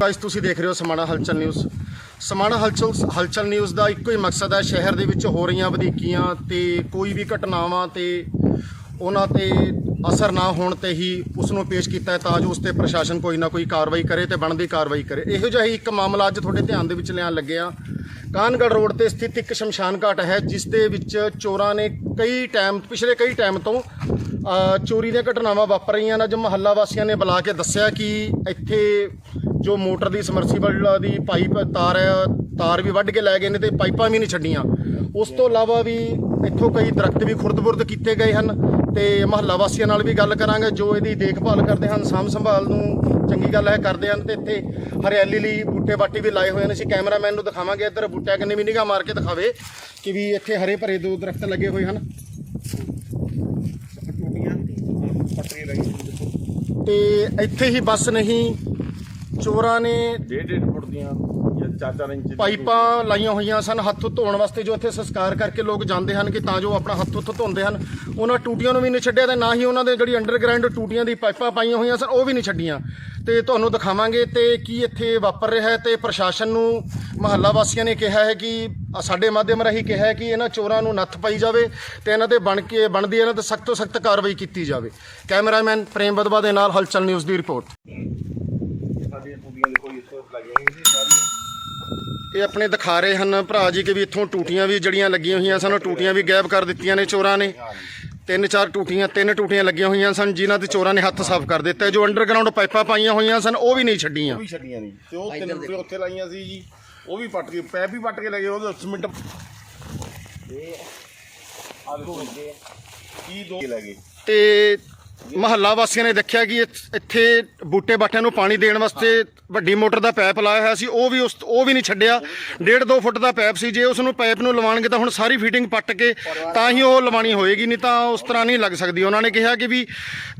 Guys ਤੁਸੀਂ ਦੇਖ ਰਹੇ ਹੋ ਸਮਾਣਾ ਹਲਚਲ ਨਿਊਜ਼। ਸਮਾਣਾ ਹਲਚਲ ਹਲਚਲ ਨਿਊਜ਼ ਦਾ ਇੱਕੋ ਹੀ ਮਕਸਦ ਹੈ ਸ਼ਹਿਰ ਦੇ ਵਿੱਚ ਹੋ ਰਹੀਆਂ ਵਧੀਕੀਆਂ ਤੇ ਕੋਈ ਵੀ ਘਟਨਾਵਾਂ ਤੇ ਉਹਨਾਂ ਤੇ ਅਸਰ ਨਾ ਹੋਣ ਤੇ ਹੀ ਉਸ ਨੂੰ ਪੇਸ਼ ਕੀਤਾ ਹੈ ਤਾਂ ਜੋ ਉਸ ਤੇ ਪ੍ਰਸ਼ਾਸਨ ਕੋਈ ਨਾ ਕੋਈ ਕਾਰਵਾਈ ਕਰੇ ਤੇ ਬਣਦੀ ਕਾਰਵਾਈ ਕਰੇ। ਇਹੋ ਜਿਹਾ ਹੀ ਇੱਕ ਮਾਮਲਾ ਅੱਜ ਤੁਹਾਡੇ ਧਿਆਨ ਦੇ ਵਿੱਚ ਲਿਆਉਣ ਲੱਗੇ ਆ ਕਾਨਗੜ ਰੋਡ ਤੇ ਸਥਿਤ ਇੱਕ ਸ਼ਮਸ਼ਾਨ ਘਾਟ ਹੈ, ਜਿਸ ਦੇ ਵਿੱਚ ਚੋਰਾਂ ਨੇ ਕਈ ਟਾਈਮ, ਪਿਛਲੇ ਕਈ ਟਾਈਮ ਤੋਂ ਚੋਰੀ ਦੀਆਂ ਘਟਨਾਵਾਂ ਵਾਪਰ ਰਹੀਆਂ ਨੇ। ਜੋ ਮਹੱਲਾ ਵਾਸੀਆਂ ਨੇ ਬੁਲਾ ਕੇ ਦੱਸਿਆ ਕਿ ਇੱਥੇ ਜੋ ਮੋਟਰ ਦੀ ਸਮਰਸੀਬਲ ਦੀ ਪਾਈਪ ਤਾਰ ਹੈ ਤਾਰ ਵੀ ਵੱਢ ਕੇ ਲੈ ਗਏ ਨੇ ਤੇ ਪਾਈਪਾਂ ਵੀ ਨਹੀਂ ਛੱਡੀਆਂ। ਉਸ ਤੋਂ ਇਲਾਵਾ ਵੀ ਇੱਥੋਂ ਕਈ ਦਰਖਤ ਵੀ ਖੁਰਦ-ਬੁਰਦ ਕੀਤੇ ਗਏ ਹਨ ਤੇ ਮਹੱਲਾ ਵਾਸੀਆਂ ਨਾਲ ਵੀ ਗੱਲ ਕਰਾਂਗੇ ਜੋ ਇਹਦੀ ਦੇਖਭਾਲ ਕਰਦੇ ਹਨ ਸਾਂਭ ਸੰਭਾਲ ਨੂੰ ਚੰਗੀ ਗੱਲ ਹੈ ਕਰਦੇ ਹਨ ਤੇ ਇੱਥੇ ਹਰਿਆਲੀ ਲਈ ਬੂਟੇ ਬਾਟੀ ਵੀ ਲਾਏ ਹੋਏ ਨੇ। ਅਸੀਂ ਕੈਮਰਾਮੈਨ ਨੂੰ ਦਿਖਾਵਾਂਗੇ ਇੱਧਰ ਬੂਟਿਆਂ ਕੰਨੇ ਵੀ ਨਿਗਾਹ ਮਾਰ ਕੇ ਦਿਖਾਵੇ ਕਿ ਵੀ ਇੱਥੇ ਹਰੇ ਭਰੇ ਦੋ ਦਰਖਤ ਲੱਗੇ ਹੋਏ ਹਨ। ਤੇ ਇੱਥੇ ਹੀ ਬਸ ਨਹੀਂ ਚੋਰਾਂ ਨੇ ਡੇਢ ਡੇਢ ਫੁੱਟ ਦੀਆਂ ਜਾਂ ਚਾਰ ਇੰਚ ਦੀਆਂ ਪਾਈਪਾਂ ਲਾਈਆਂ ਹੋਈਆਂ ਸਨ ਹੱਥ ਧੋਣ ਵਾਸਤੇ ਜੋ ਇੱਥੇ ਸੰਸਕਾਰ ਕਰਕੇ ਲੋਕ ਜਾਂਦੇ ਹਨ ਕਿ ਤਾਂ ਜੋ ਆਪਣਾ ਹੱਥ ਉੱਥ ਧੋਂਦੇ ਹਨ। ਉਹਨਾਂ ਟੂਟੀਆਂ ਨੂੰ ਵੀ ਨਹੀਂ ਛੱਡਿਆ ਤੇ ਨਾ ਹੀ ਉਹਨਾਂ ਦੇ ਜਿਹੜੀ ਅੰਡਰਗਰਾਉਂਡ ਟੂਟੀਆਂ ਦੀ ਪਾਈਪਾਂ ਪਾਈਆਂ ਹੋਈਆਂ ਸਨ ਉਹ ਵੀ ਨਹੀਂ ਛੱਡੀਆਂ। ਤੇ ਤੁਹਾਨੂੰ ਦਿਖਾਵਾਂਗੇ ਤੇ ਕੀ ਇੱਥੇ ਵਾਪਰ ਰਿਹਾ ਹੈ ਤੇ ਪ੍ਰਸ਼ਾਸਨ ਨੂੰ ਮਹੱਲਾ ਵਾਸੀਆਂ ਨੇ ਕਿਹਾ ਹੈ ਕਿ ਸਾਡੇ ਮਾਧਿਅਮ ਰਾਹੀਂ ਕਿਹਾ ਹੈ ਕਿ ਇਹਨਾਂ ਚੋਰਾਂ ਨੂੰ ਨੱਥ ਪਾਈ ਜਾਵੇ ਤੇ ਇਹਨਾਂ ਤੇ ਬਣ ਕੇ ਬਣਦੀ ਇਹਨਾਂ ਤੇ ਸਖਤ ਤੋਂ ਸਖਤ ਕਾਰਵਾਈ ਕੀਤੀ ਜਾਵੇ। ਕੈਮਰਾਮੈਨ ਪ੍ਰੇਮ ਬਦਵਾ ਦੇ ਨਾਲ ਹਲਚਲ ਨਿਊਜ਼ ਦੀ ਰਿਪੋਰਟ ਸਾਡੀਆਂ ਟੂਟੀਆਂ ਦੇਖੋ ਇੱਥੋਂ ਲੱਗੀਆਂ ਹੋਈਆਂ ਸੀ ਸਾਰੀਆਂ ਇਹ ਆਪਣੇ ਦਿਖਾ ਰਹੇ ਹਨ ਭਰਾ ਜੀ ਕਿ ਵੀ ਇੱਥੋਂ ਟੂਟੀਆਂ ਵੀ ਜੜੀਆਂ ਲੱਗੀਆਂ ਹੋਈਆਂ ਸਨ ਉਹ ਟੂਟੀਆਂ ਵੀ ਗਾਇਬ ਕਰ ਦਿੱਤੀਆਂ ਨੇ ਚੋਰਾਂ ਨੇ। ਤਿੰਨ ਚਾਰ ਟੂਟੀਆਂ ਤਿੰਨ ਟੂਟੀਆਂ ਲੱਗੀਆਂ ਹੋਈਆਂ ਸਨ ਜਿਨ੍ਹਾਂ ਤੇ ਚੋਰਾਂ ਨੇ ਹੱਥ ਸਾਫ਼ ਕਰ ਦਿੱਤਾ। ਜੋ ਅੰਡਰਗਰਾਉਂਡ ਪਾਈਪਾਂ ਪਾਈਆਂ ਹੋਈਆਂ ਸਨ ਉਹ ਵੀ ਨਹੀਂ ਛੱਡੀਆਂ। ਉਹ ਵੀ ਛੱਡੀਆਂ ਨਹੀਂ। ਤੇ ਉਹ ਤਿੰਨ ਟੂਟੀਆਂ ਉੱਥੇ ਲਾਈਆਂ ਸੀ ਜੀ। ਉਹ ਵੀ ਪੱਟ ਕੇ ਪੈਪ ਵੀ ਪੱਟ ਕੇ ਲੱਗੇ ਉਹਦੇ ਸਿਮਿੰਟ ਆ ਦੇਖੋ ਕੀ ਦੋ ਲੈ ਗਏ ਤੇ ਮਹੱਲਾ ਵਾਸੀਆਂ ਨੇ ਦੇਖਿਆ ਕਿ ਇਥ- ਇੱਥੇ ਬੂਟੇ ਬਾਟਿਆਂ ਨੂੰ ਪਾਣੀ ਦੇਣ ਵਾਸਤੇ ਵੱਡੀ ਮੋਟਰ ਦਾ ਪਾਈਪ ਲਾਇਆ ਹੋਇਆ ਸੀ। ਉਹ ਵੀ ਉਸ ਉਹ ਵੀ ਨਹੀਂ ਛੱਡਿਆ। ਡੇਢ ਦੋ ਫੁੱਟ ਦਾ ਪਾਈਪ ਸੀ। ਜੇ ਉਸ ਨੂੰ ਪਾਈਪ ਨੂੰ ਲਵਾਉਣਗੇ ਤਾਂ ਹੁਣ ਸਾਰੀ ਫਿਟਿੰਗ ਪੱਟ ਕੇ ਤਾਂ ਹੀ ਉਹ ਲਵਾਣੀ ਹੋਏਗੀ। ਨਹੀਂ ਤਾਂ ਉਸ ਤਰ੍ਹਾਂ ਨਹੀਂ ਲੱਗ ਸਕਦੀ। ਉਹਨਾਂ ਨੇ ਕਿਹਾ ਕਿ ਵੀ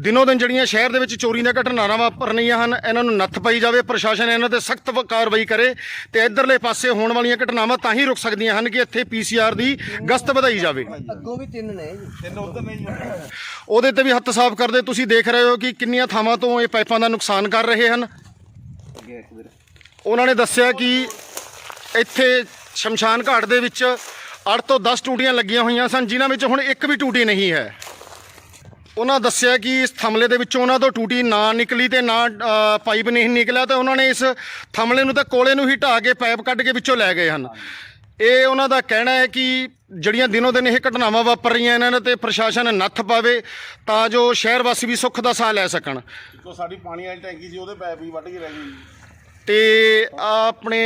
ਦਿਨੋ ਦਿਨ ਜਿਹੜੀਆਂ ਸ਼ਹਿਰ ਦੇ ਵਿੱਚ ਚੋਰੀ ਦੀਆਂ ਘਟਨਾਵਾਂ ਵਾਪਰ ਰਹੀਆਂ ਹਨ ਇਹਨਾਂ ਨੂੰ ਨੱਥ ਪਈ ਜਾਵੇ। ਪ੍ਰਸ਼ਾਸਨ ਇਹਨਾਂ ਤੇ ਸਖਤ ਕਾਰਵਾਈ ਕਰੇ ਤੇ ਇਧਰਲੇ ਪਾਸੇ ਹੋਣ ਵਾਲੀਆਂ ਘਟਨਾਵਾਂ ਤਾਂ ਹੀ ਰੁਕ ਸਕਦੀਆਂ ਹਨ ਕਿ ਇੱਥੇ ਪੀਸੀਆਰ ਦੀ ਗਸ਼ਤ ਵਧਾਈ ਜਾਵੇ। ਅੱਗੋਂ ਵੀ ਤਿੰਨ ਨੇ ਜੀ। ਤਿੰਨ ਉਧਰ ਨਹੀਂ ਉਹਦੇ ਤੇ ਵੀ ਹੱਥ ਸਾਫ਼ ਕਰਦੇ ਤੁਸੀਂ ਦੇਖ ਰਹੇ ਹੋ ਕਿ ਕਿੰਨੀਆਂ ਥਾਵਾਂ ਤੋਂ ਇਹ ਪਾਈਪਾਂ ਦਾ ਨੁਕਸਾਨ ਕਰ ਰਹੇ ਹਨ। ਉਹਨਾਂ ਨੇ ਦੱਸਿਆ ਕਿ ਇੱਥੇ ਸ਼ਮਸ਼ਾਨ ਘਾਟ ਦੇ ਵਿੱਚ 8 ਤੋਂ 10 ਟੂਟੀਆਂ ਲੱਗੀਆਂ ਹੋਈਆਂ ਸਨ, ਜਿਨ੍ਹਾਂ ਵਿੱਚ ਹੁਣ ਇੱਕ ਵੀ ਟੂਟੀ ਨਹੀਂ ਹੈ। ਉਹਨਾਂ ਦੱਸਿਆ ਕਿ ਇਸ ਥਮਲੇ ਦੇ ਵਿੱਚੋਂ ਉਹਨਾਂ ਤੋਂ ਟੂਟੀ ਨਾ ਨਿਕਲੀ ਤੇ ਨਾ ਪਾਈਪ ਨਹੀਂ ਨਿਕਲਿਆ ਤਾਂ ਉਹਨਾਂ ਨੇ ਇਸ ਥਮਲੇ ਨੂੰ ਤਾਂ ਕੋਲੇ ਨੂੰ ਹੀ ਢਾਹ ਕੇ ਪਾਈਪ ਕੱਢ ਕੇ ਵਿੱਚੋਂ ਲੈ ਗਏ ਹਨ। ਇਹ ਉਹਨਾਂ ਦਾ ਕਹਿਣਾ ਹੈ ਕਿ ਜਿਹੜੀਆਂ ਦਿਨੋਂ ਦਿਨ ਇਹ ਘਟਨਾਵਾਂ ਵਾਪਰ ਰਹੀਆਂ ਇਹਨਾਂ ਨੇ ਤੇ ਪ੍ਰਸ਼ਾਸਨ ਨੱਥ ਪਾਵੇ ਤਾਂ ਜੋ ਸ਼ਹਿਰ ਵਾਸੀ ਵੀ ਸੁੱਖ ਦਾ ਸਾਹ ਲੈ ਸਕਣ। ਇੱਕੋ ਸਾਡੀ ਪਾਣੀ ਵਾਲੀ ਟੈਂਕੀ ਸੀ ਉਹਦੇ ਪੈਪ ਵੀ ਵੱਢ ਕੇ ਲੈ ਗਏ ਤੇ ਆਪਣੇ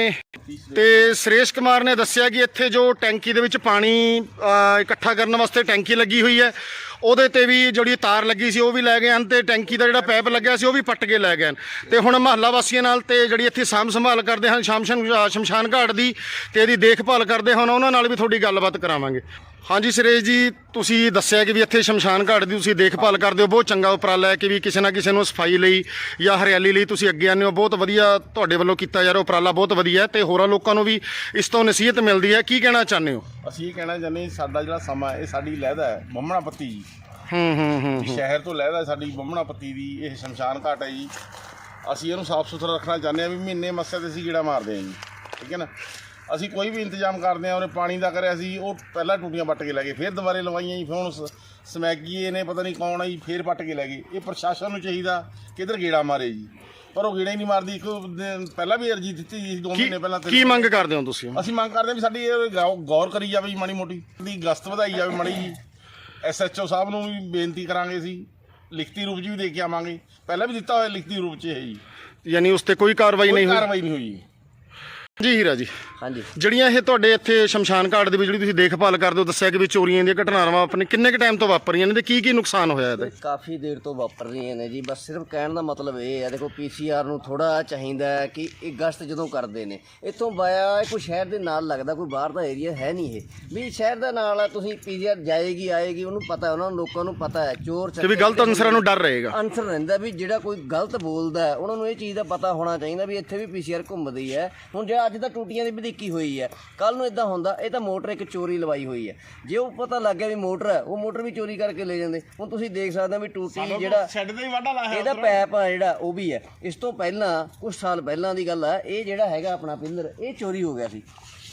ਤੇ ਸੁਰੇਸ਼ ਕੁਮਾਰ ਨੇ ਦੱਸਿਆ ਕਿ ਇੱਥੇ ਜੋ ਟੈਂਕੀ ਦੇ ਵਿੱਚ ਪਾਣੀ ਅ, ਇਕੱਠਾ ਕਰਨ ਵਾਸਤੇ ਟੈਂਕੀ ਲੱਗੀ ਹੋਈ ਹੈ ਉਹਦੇ ਤੇ ਵੀ ਜਿਹੜੀ ਤਾਰ ਲੱਗੀ ਸੀ, ਉਹ ਵੀ ਲੈ ਗਏ ਹਨ ਤੇ ਟੈਂਕੀ ਦਾ ਜਿਹੜਾ ਪਾਈਪ ਲੱਗਿਆ ਸੀ, ਉਹ ਵੀ ਪੱਟ ਕੇ ਲੈ ਗਏ ਹਨ। ਤੇ ਹੁਣ ਮਹੱਲਾ ਵਾਸੀਆਂ ਨਾਲ ਤੇ ਜਿਹੜੀ ਇੱਥੇ ਸਾਂਭ ਸੰਭਾਲ ਕਰਦੇ ਹਨ ਸ਼ਮਸ਼ਾਨ ਸ਼ਮਸ਼ਾਨ ਘਾਟ ਦੀ ਤੇ ਇਹਦੀ ਦੇਖਭਾਲ ਕਰਦੇ ਹਨ, ਉਹਨਾਂ ਨਾਲ ਵੀ ਤੁਹਾਡੀ ਗੱਲਬਾਤ ਕਰਾਵਾਂਗੇ। ਹਾਂਜੀ ਸੁਰੇਸ਼ ਜੀ, ਤੁਸੀਂ ਦੱਸਿਆ ਕਿ ਵੀ ਇੱਥੇ ਸ਼ਮਸ਼ਾਨ ਘਾਟ ਦੀ ਤੁਸੀਂ ਦੇਖਭਾਲ ਕਰਦੇ ਹੋ, ਬਹੁਤ ਚੰਗਾ ਉਪਰਾਲਾ ਹੈ ਕਿ ਵੀ ਕਿਸੇ ਨਾ ਕਿਸੇ ਨੂੰ ਸਫ਼ਾਈ ਲਈ ਜਾਂ ਹਰਿਆਲੀ ਲਈ ਤੁਸੀਂ ਅੱਗੇ ਆਉਂਦੇ ਹੋ। ਬਹੁਤ ਵਧੀਆ ਤੁਹਾਡੇ ਵੱਲੋਂ ਕੀਤਾ ਜਾ ਰਿਹਾ ਉਪਰਾਲਾ, ਬਹੁਤ ਵਧੀਆ ਹੈ ਤੇ ਹੋਰਾਂ ਲੋਕਾਂ ਨੂੰ ਵੀ ਇਸ ਤੋਂ ਨਸੀਹਤ ਮਿਲਦੀ ਹੈ। ਕੀ ਕਹਿਣਾ ਚਾਹੁੰਦੇ ਹੋ? ਅਸੀਂ ਇਹ ਕਹਿਣਾ ਚਾਹੁੰਦੇ ਹਾਂ, ਸਾਡਾ ਜਿਹੜਾ ਸਮਾਂ ਇਹ ਸਾਡੀ ਲਹਿਦਾ ਹੈ ਬੰਮਣਾ ਪੱਤੀ ਜੀ। ਹੂੰ ਹੂੰ ਹੂੰ ਵੀ ਸ਼ਹਿਰ ਤੋਂ ਲਹਿਦਾ ਹੈ ਸਾਡੀ ਬੰਮਣਾ ਪੱਤੀ ਦੀ ਇਹ ਸ਼ਮਸ਼ਾਨ ਘਾਟ ਹੈ ਜੀ। ਅਸੀਂ ਇਹਨੂੰ ਸਾਫ਼ ਸੁਥਰਾ ਰੱਖਣਾ ਚਾਹੁੰਦੇ ਹਾਂ ਵੀ ਮਹੀਨੇ ਮੱਸੇ ਤੇ ਅਸੀਂ ਕੀੜਾ ਮਾਰਦੇ ਹਾਂ ਜੀ। ਠੀਕ ਹੈ ਨਾ? ਅਸੀਂ ਕੋਈ ਵੀ ਇੰਤਜ਼ਾਮ ਕਰਦੇ ਹਾਂ ਉਹਨੇ ਪਾਣੀ ਦਾ ਕਰਿਆ ਸੀ ਉਹ ਪਹਿਲਾਂ ਟੂਟੀਆਂ ਪੱਟ ਕੇ ਲੈ ਗਏ ਫਿਰ ਦੁਬਾਰੇ ਲਵਾਈਆਂ ਜੀ ਫਿਰ ਹੁਣ ਸ- ਸਮੈਗੀਏ ਨੇ ਪਤਾ ਨਹੀਂ ਕੌਣ ਆ ਜੀ ਫਿਰ ਪੱਟ ਕੇ ਲੈ ਗਏ। ਇਹ ਪ੍ਰਸ਼ਾਸਨ ਨੂੰ ਚਾਹੀਦਾ ਕਿਧਰ ਗੇੜਾ ਮਾਰੇ ਜੀ। ਪਰ ਉਹ ਗੇੜਾ ਹੀ ਨਹੀਂ ਮਾਰਦੀ ਇੱਕ ਦਿਨ ਪਹਿਲਾਂ ਵੀ ਅਰਜੀ ਦਿੱਤੀ ਜੀ ਦੋ ਮਹੀਨੇ ਪਹਿਲਾਂ ਤਿੰਨ ਕੀ ਮੰਗ ਕਰਦੇ ਹੋ ਤੁਸੀਂ? ਅਸੀਂ ਮੰਗ ਕਰਦੇ ਹਾਂ ਵੀ ਸਾਡੀ ਇਹ ਗੌ- ਗੌਰ ਕਰੀ ਜਾਵੇ ਜੀ ਮਾੜੀ ਮੋਟੀ ਦੀ ਗਸਤ ਵਧਾਈ ਜਾਵੇ ਮਾੜੀ ਜੀ। ਐਸਐਚਓ ਸਾਹਿਬ ਨੂੰ ਵੀ ਬੇਨਤੀ ਕਰਾਂਗੇ ਅਸੀਂ ਲਿਖਤੀ ਰੂਪ 'ਚ ਵੀ ਦੇ ਕੇ ਆਵਾਂਗੇ। ਪਹਿਲਾਂ ਵੀ ਦਿੱਤਾ ਹੋਇਆ ਲਿਖਤੀ ਰੂਪ 'ਚ ਹੈ ਜੀ। ਯਾਨੀ ਉਸ ਤੇ ਕੋਈ ਕਾਰਵਾਈ ਕੋਈ ਨਹੀਂ ਹੋਈ? ਕਾਰਵਾਈ ਨਹੀਂ ਹੋਈ ਜੀ। ਹੀਰਾ ਜੀ। ਹਾਂਜੀ। ਜਿਹੜੀਆਂ ਇਹ ਤੁਹਾਡੇ ਇੱਥੇ ਸ਼ਮਸ਼ਾਨ ਘਾਟ ਦੇ ਵਿੱਚ ਜਿਹੜੀ ਤੁਸੀਂ ਦੇਖਭਾਲ ਕਰਦੇ ਹੋ ਦੱਸਿਆ ਕਿ ਵੀ ਚੋਰੀਆਂ ਦੀਆਂ ਘਟਨਾਵਾਂ ਆਪਣੇ ਕਿੰਨੇ ਕੁ ਟਾਈਮ ਤੋਂ ਵਾਪਰੀਆਂ ਨੇ ਤੇ ਕੀ ਕੀ ਨੁਕਸਾਨ ਹੋਇਆ ਇਹਦਾ? ਕਾਫੀ ਦੇਰ ਤੋਂ ਵਾਪਰ ਰਹੀਆਂ ਨੇ ਜੀ। ਬਸ ਸਿਰਫ ਕਹਿਣ ਦਾ ਮਤਲਬ ਇਹ ਹੈ ਦੇਖੋ ਪੀਸੀਆਰ ਨੂੰ ਥੋੜਾ ਚਾਹੀਦਾ ਹੈ ਕਿ ਇਹ ਗਸ਼ਤ ਜਦੋਂ ਕਰਦੇ ਨੇ। ਇੱਥੋਂ ਬਾਇਆ ਕੋਈ ਸ਼ਹਿਰ ਦੇ ਨਾਲ ਲੱਗਦਾ ਕੋਈ ਬਾਹਰ ਦਾ ਏਰੀਆ ਹੈ ਨਹੀਂ ਇਹ। ਵੀ ਸ਼ਹਿਰ ਦਾ ਨਾਲ ਆ ਤੁਸੀਂ ਪੀਸੀਆਰ ਜਾਏਗੀ ਆਏਗੀ ਉਹਨੂੰ ਪਤਾ ਹੈ, ਉਹਨਾਂ ਨੂੰ ਲੋਕਾਂ ਨੂੰ ਪਤਾ ਹੈ ਚੋਰ ਕਿ ਵੀ ਗਲਤ ਅਨਸਰਾਂ ਨੂੰ ਡਰ ਰਹੇਗਾ। ਅਨਸਰ ਰਹਿੰਦਾ ਵੀ ਜਿਹੜਾ ਕੋਈ ਗਲਤ ਬੋਲਦਾ ਹੈ ਉਹਨਾਂ ਨੂੰ ਇਹ ਚੀਜ਼ ਦਾ ਪਤਾ ਹੋਣਾ ਚਾਹੀਦਾ ਵੀ ਇੱਥੇ ਵੀ ਪੀਸੀਆਰ ਘੁੰਮਦੀ ਹੈ। ਹੁਣ ਜੇ ਅੱਜ ਤਾਂ ਟੂਟੀਆਂ ਦੀ ਵਧੀਕੀ ਹੋਈ ਹੈ ਕੱਲ ਨੂੰ ਇਦਾਂ ਹੁੰਦਾ ਇਹ ਤਾਂ ਮੋਟਰ ਇੱਕ ਚੋਰੀ ਲਵਾਈ ਹੋਈ ਹੈ ਜੇ ਉਹ ਪਤਾ ਲੱਗ ਗਿਆ ਵੀ ਮੋਟਰ ਹੈ ਉਹ ਮੋਟਰ ਵੀ ਚੋਰੀ ਕਰਕੇ ਲੈ ਜਾਂਦੇ। ਹੁਣ ਤੁਸੀਂ ਦੇਖ ਸਕਦੇ ਹੋ ਵੀ ਟੂਟੀ ਜਿਹੜਾ ਸ਼ੈੱਡ ਤੇ ਹੀ ਵਾਢਾ ਲਾਇਆ ਇਹਦਾ ਪੈਪ ਆ ਜਿਹੜਾ ਉਹ ਵੀ ਹੈ ਇਸ ਤੋਂ ਪਹਿਲਾਂ ਕੁਝ ਸਾਲ ਪਹਿਲਾਂ ਦੀ ਗੱਲ ਹੈ ਇਹ ਜਿਹੜਾ ਹੈਗਾ ਆਪਣਾ ਪਿੱਲਰ ਇਹ ਚੋਰੀ ਹੋ ਗਿਆ ਸੀ।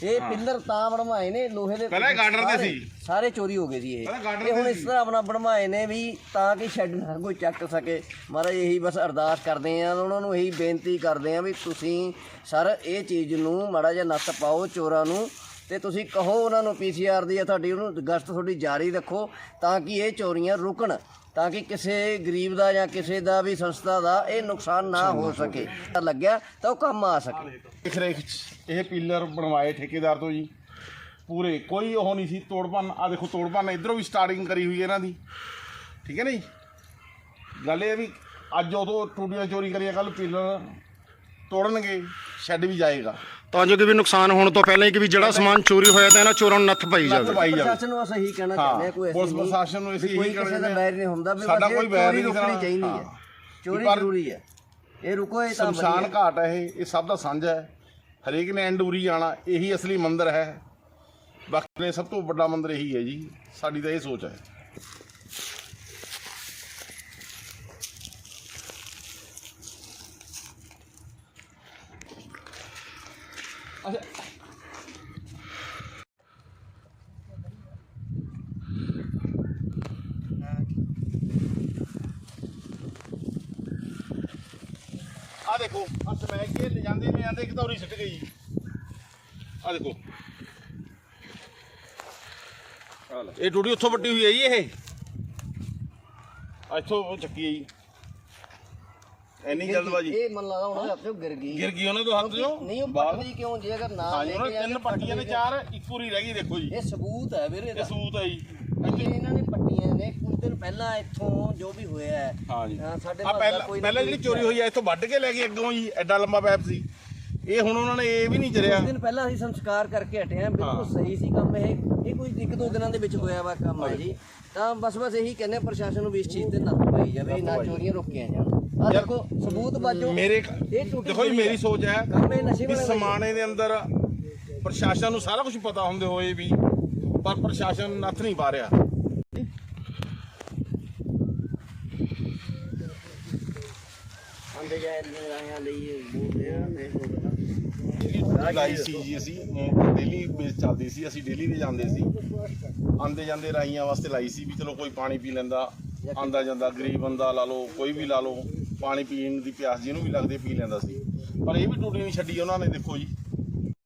ਇਹ ਪਿੱਲਰ ਤਾਂ ਬਣਵਾਏ ਨੇ ਲੋਹੇ ਦੇ ਪਹਿਲਾਂ ਇਹ ਗਾਰਡਨ ਦੇ ਸਾਰੇ- ਸੀ। ਸਾਰੇ ਚੋਰੀ ਹੋ ਗਏ ਸੀ ਇਹ। ਪਹਿਲਾਂ ਇਹ ਹੁਣ ਇਸ ਤਰ੍ਹਾਂ ਆਪਣਾ ਬਣਵਾਏ ਨੇ ਵੀ ਤਾਂ ਕਿ ਸ਼ੈੱਡ ਨਾ ਕੋਈ ਚੱਕ ਸਕੇ। ਮਹਾਰਾਜ ਇਹੀ ਬਸ ਅਰਦਾਸ ਕਰਦੇ ਆ ਉਹਨਾਂ ਨੂੰ ਇਹੀ ਬੇਨਤੀ ਕਰਦੇ ਆ ਵੀ ਤੁਸੀਂ ਸਰ ਇਹ ਚੀਜ਼ ਨੂੰ ਮਾੜਾ ਜਿਹਾ ਨੱਥ ਪਾਓ ਚੋਰਾਂ ਨੂੰ ਤੇ ਤੁਸੀਂ ਕਹੋ ਉਹਨਾਂ ਨੂੰ ਪੀਸੀਆਰ ਦੀ ਆ ਤੁਹਾਡੀ ਉਹਨੂੰ ਗਸ਼ਤ ਤੁਹਾਡੀ ਜਾਰੀ ਰੱਖੋ ਤਾਂ ਕਿ ਇਹ ਚੋਰੀਆਂ ਰੁਕਣ। ਤਾਂ ਕਿ ਕਿਸੇ ਗਰੀਬ ਦਾ ਜਾਂ ਕਿਸੇ ਦਾ ਵੀ ਸੰਸਥਾ ਦਾ ਇਹ ਨੁਕਸਾਨ ਨਾ ਹੋ ਸਕੇ। ਤਾਂ ਲੱਗਿਆ ਤਾਂ ਉਹ ਕੰਮ ਆ ਸਕੇ। ਦੇਖ ਰੇਖ ਚ ਇਹ ਪਿੱਲਰ ਬਣਵਾਏ ਠੇਕੇਦਾਰ ਤੋਂ ਜੀ। ਪੂਰੇ ਕੋਈ ਉਹ ਨਹੀਂ ਸੀ ਤੋੜਪਨ। ਆ ਦੇਖੋ ਤੋੜਪਨ ਇਧਰੋਂ ਵੀ ਸਟਾਰਟਿੰਗ ਕਰੀ ਹੋਈ ਹੈ ਇਹਨਾਂ ਦੀ। ਠੀਕ ਹੈ ਨਾ ਜੀ? ਗੱਲ ਇਹ ਵੀ ਅੱਜ ਉਦੋਂ ਟੂਟੀਆਂ ਚੋਰੀ ਕਰੀਆਂ ਕੱਲ ਪਿੱਲਰ ਤੋੜਨਗੇ ਸ਼ੈੱਡ ਵੀ ਜਾਏਗਾ। ਤਾਂ ਜੋ ਕਿ ਵੀ ਨੁਕਸਾਨ ਹੋਣ ਤੋਂ ਪਹਿਲਾਂ ਹੀ ਕਿ ਵੀ ਜਿਹੜਾ ਸਮਾਨ ਚੋਰੀ ਹੋਇਆ ਤਾਂ ਇਹਨਾਂ ਚੋਰਾਂ ਨੂੰ ਨੱਥ ਪਾਈ ਜਾਵੇ। ਪਾਈ ਜਾਵੇ। ਪ੍ਰਸ਼ਾਸਨ ਨੂੰ ਅਸੀਂ ਇਹੀ ਕਹਿਣਾ ਚਾਹੁੰਦੇ ਹਾਂ ਕੋਈ ਐਸੀ ਪੁਲਿਸ ਪ੍ਰਸ਼ਾਸਨ ਨੂੰ ਅਸੀਂ ਕੋਈ ਕਿਸੇ ਕਹਿਣਾ ਦਾ ਬੈਰ ਨਹੀਂ ਹੁੰਦਾ ਵੀ ਸਾਡਾ ਕੋਈ ਬੈਰ ਚੋਰੀ ਨਹੀਂ ਰੁਕਣੀ ਚਾਹੀਦੀ। ਹੈ। ਚੋਰੀ ਪਰ- ਜ਼ਰੂਰੀ ਹੈ। ਇਹ ਰੁਕੋ ਇਹ ਤਾਂ ਸ਼ਮਸ਼ਾਨ ਵਧੀਆ। ਘਾਟ ਹੈ ਇਹ ਇਹ ਸਭ ਦਾ ਸਾਂਝਾ ਹੈ। ਹਰੇਕ ਨੇ ਐਂਡੂਰੀ ਜਾਣਾ ਇਹੀ ਅਸਲੀ ਮੰਦਿਰ ਹੈ। ਬਾਕੀ ਨੇ ਸਭ ਤੋਂ ਵੱਡਾ ਮੰਦਿਰ ਇਹੀ ਹੈ ਜੀ। ਸਾਡੀ ਤਾਂ ਇਹ ਸੋਚ ਹੈ। ਆ ਦੇਖੋ ਆ ਸਮੈਕ ਕੇ ਲੈ ਜਾਂਦੇ ਨੇ ਆਂਦੇ ਇੱਕ ਧੌਰੀ ਸਿੱਟ ਗਈ। ਆ ਦੇਖੋ। ਇਹ ਟੂਟੀ ਉੱਥੋਂ ਵੱਡੀ ਹੋਈ ਹੈ ਜੀ ਇਹ। ਇੱਥੋਂ ਚੱਕੀ ਹੈ ਜੀ। ਐਨੀ ਜਲਦਬਾਜੀ ਇਹ ਮਨ ਲੱਗਦਾ ਉਹਨਾਂ ਦੇ ਹੱਥੋਂ ਗਿਰ ਗਈ। ਗਿਰ ਗਈ ਉਹਨਾਂ ਤੋਂ ਹੱਥ ਜੋ ਨਹੀਂ ਉਹ ਪੱਟਦੀ ਕਿਉਂ? ਜੇ ਅਗਰ ਨਾ ਹਾਂ ਜੀ ਲੈ ਉਹਨਾਂ ਤਿੰਨ ਪੱਟੀਆਂ ਨੇ ਪੱਟਦੀ ਚਾਰ ਇੱਕ ਪੂਰੀ ਰਹਿ ਗਈ ਦੇਖੋ ਜੀ। ਇਹ ਸਬੂਤ ਹੈ ਵੀਰੇ ਇਹ ਦਾ ਸਬੂਤ ਹੈ ਜੀ। ਇਹ ਇਹਨਾਂ ਨੇ ਪੱਟੀਆਂ ਨੇ ਕੁਝ ਦਿਨ ਪਹਿਲਾਂ ਇੱਥੋਂ ਜੋ ਵੀ ਹੋਇਆ ਹੈ। ਹਾਂ ਜੀ ਹਾਂ, ਸਾਡੇ ਆ ਨਾਲ ਪਹਿਲਾਂ ਕੋਈ ਨਾ ਪਹਿਲਾਂ ਕੋਈ ਜਿਹੜੀ ਚੋਰੀ ਹੋਈ ਹੈ ਇੱਥੋਂ ਵੱਢ ਕੇ ਲੈ ਗਏ ਅੱਗੋਂ ਜੀ ਐਡਾ ਲੰਬਾ ਪੈਪ ਸੀ। ਇਹ ਹੁਣ ਉਹਨਾਂ ਨੇ ਇਹ ਵੀ ਨਹੀਂ ਜਰਿਆ ਕੁਝ ਦਿਨ ਪਹਿਲਾਂ ਅਸੀਂ ਸੰਸਕਾਰ ਕਰਕੇ ਹਟੇ ਹਾਂ ਬਿਲਕੁਲ ਸਹੀ ਸੀ ਕੰਮ ਇਹ। ਇਹ ਕੋਈ ਇੱਕ ਦੋ ਦਿਨਾਂ ਦੇ ਵਿੱਚ ਹੋਇਆ ਵਾ ਕੰਮ ਹੈ ਜੀ। ਤਾਂ ਬਸ ਬਸ ਇਹੀ ਕਹਿੰਦੇ ਹਾਂ ਪ੍ਰਸ਼ਾਸਨ ਨੂੰ ਵੀ ਇਸ ਚੀਜ਼ ਤੇ ਨੱਥ ਪਾਈ ਜਾਵੇ ਨਾ ਚੋਰੀਆਂ ਰੋਕੀਆਂ ਜਾਣ। ਆ ਦੇਖੋ ਸਬੂਤ ਬਾਜੋ। ਮੇਰੇ ਇਹ ਟੁੱਟੀ ਦੇਖੋ ਮੇਰੀ। ਸੋਚ ਹੈ ਕੰਮ ਇਹ ਨਸ਼ੇ ਵੀ ਵਾਲਾ ਸਮਾਣੇ ਦੇ ਅੰਦਰ ਪ੍ਰਸ਼ਾਸਨ ਨੂੰ ਸਾਰਾ ਕੁਝ ਪਤਾ ਹੁੰਦੇ ਹੋਏ ਵੀ ਪਰ ਪ੍ਰਸ਼ਾਸਨ ਨੱਥ ਨਹੀਂ ਪਾ ਰਿਹਾ। ਆਂਦੇ ਜਾਏ ਰਾਹਾਂ ਲਈ ਬੋਲਦੇ ਆ ਤੇ ਲਾਈ ਸੀ ਜੀ ਅਸੀਂ ਡੇਲੀ ਬੇਸ ਚੱਲਦੀ ਸੀ ਅਸੀਂ ਡੇਲੀ ਵੀ ਜਾਂਦੇ ਸੀ। ਆਂਦੇ ਜਾਂਦੇ ਰਾਈਆਂ ਵਾਸਤੇ ਲਾਈ ਸੀ ਵੀ ਚਲੋ ਕੋਈ ਪਾਣੀ ਪੀ ਲੈਂਦਾ ਆਂਦਾ ਜਾਂਦਾ ਗਰੀਬ ਬੰਦਾ ਲਾ ਲਓ ਕੋਈ ਵੀ ਲਾ ਲਓ। ਪਾਣੀ ਪੀਣ ਦੀ ਪਿਆਸ ਜਿਹਨੂੰ ਵੀ ਲੱਗਦੀ ਪੀ ਲੈਂਦਾ ਸੀ। ਪਰ ਇਹ ਵੀ ਟੂਟੀ ਨਹੀਂ ਛੱਡੀ ਉਹਨਾਂ ਨੇ, ਦੇਖੋ ਜੀ।